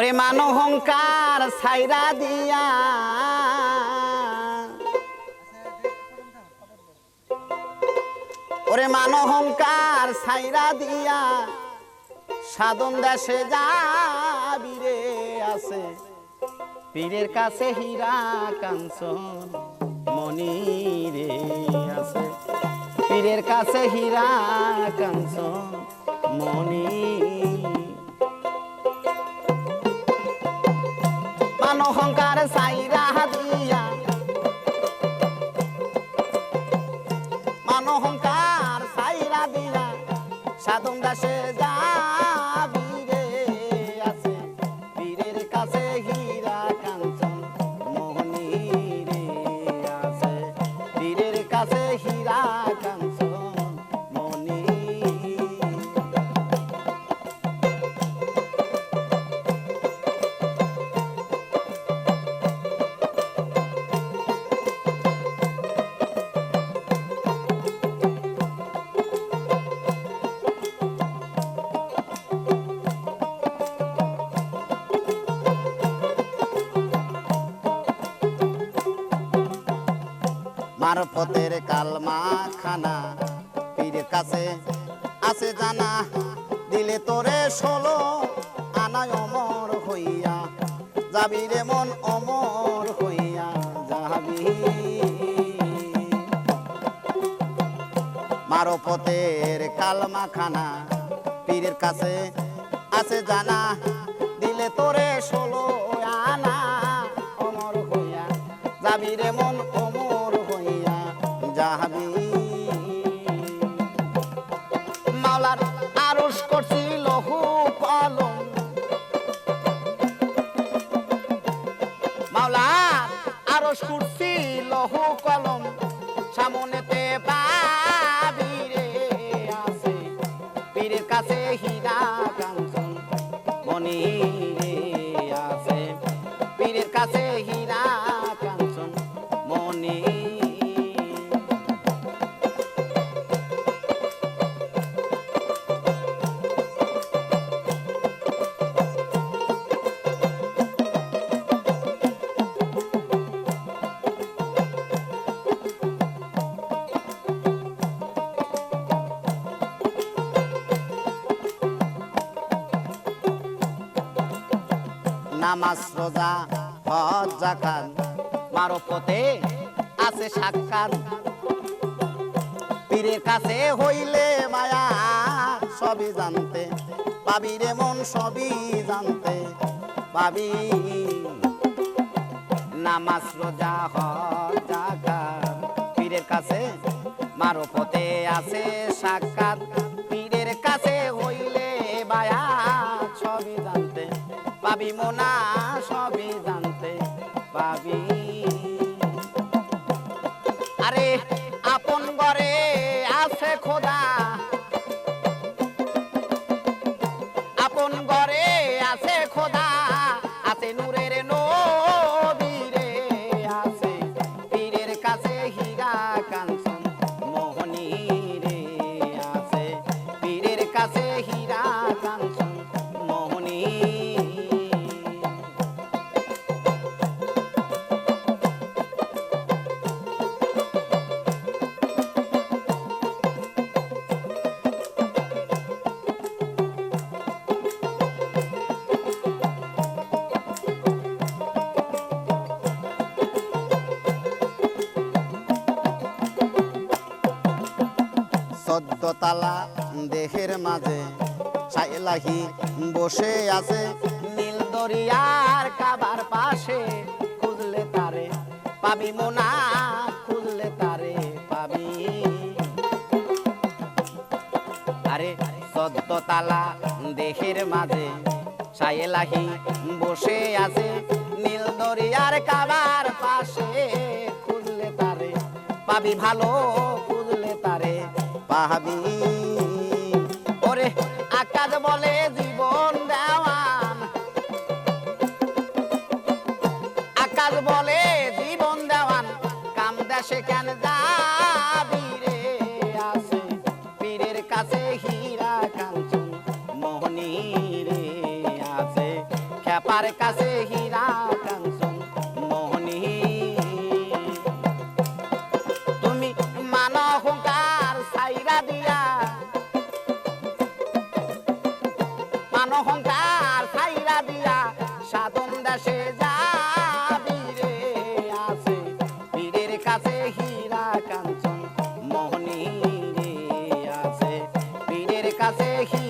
ওরে মানহংকার ছাইরা দিয়া। ওরে মানহংকার ছাইরা দিয়া, সাধন দেশে যাবি রে আছে। পীরের কাছে হীরা কাঞ্চন মনি রে আছে। পীরের কাছে হীরা কাঞ্চন মনি সাইরা দিয়া। সাধন দাসে মারফতের কালমা খানা পীরের কাছে আছে জানা, দিলে তোরে ষোলো আনায় অমর হইয়া। যাবি রে মন অমর হইয়া, যাবি। মারফতের কালমা খানা পীরের কাছে আছে জানা, দিলে তোরে ষোলো আনা অমর হইয়া। যাবি রে মন আরস করছিল হু কলম সামনেতে পাবি রে আছে পীরের কাছে হীরা কাঞ্চন মনি নামাজ রোজা, হজ জাকাত মারফতে আছে সাক্ষাৎ। পীরের কাছে হইলে মায়া, সবই জানতে। পাবি রে মন, সবই জানতে। পাবি নামাজ রোজা, হজ জাকাত পীরের কাছে মারফতে আছে সাক্ষাৎ। পাবি মোনা সবই জানতে পাবি। আরে আপন ঘরে আছে খোদা চোদ্দ দেহের মাঝে। সাইলাহি বসে আছে নীল দরিয়ার কাবার পাশে। খুঁজলে তারে পাবি মোনা, খুঁজলে তারে পাবি। আরে চোদ্দ তালা দেহের মাঝে সাইলাহি বসে আছে নীল দরিয়ার কাবার পাশে। খুঁজলে তারে পাবি ভালো পাবি ওরে আকাশ বলে জীবন দেওয়ান। আকাশ বলে জীবন দেওয়ান। কাম দেশে কেন যাবি রে? আছে পীরের কাছে হীরা কাঞ্চন মোহনী রে আছে খেপা তোমার কাছে হীরা অহংকার সাইরা দিয়া সাধন দাসে যাবি আছে বীরের কাছে হীরা কাঞ্চন, মোহনী আছে বীরের কাছে হীরা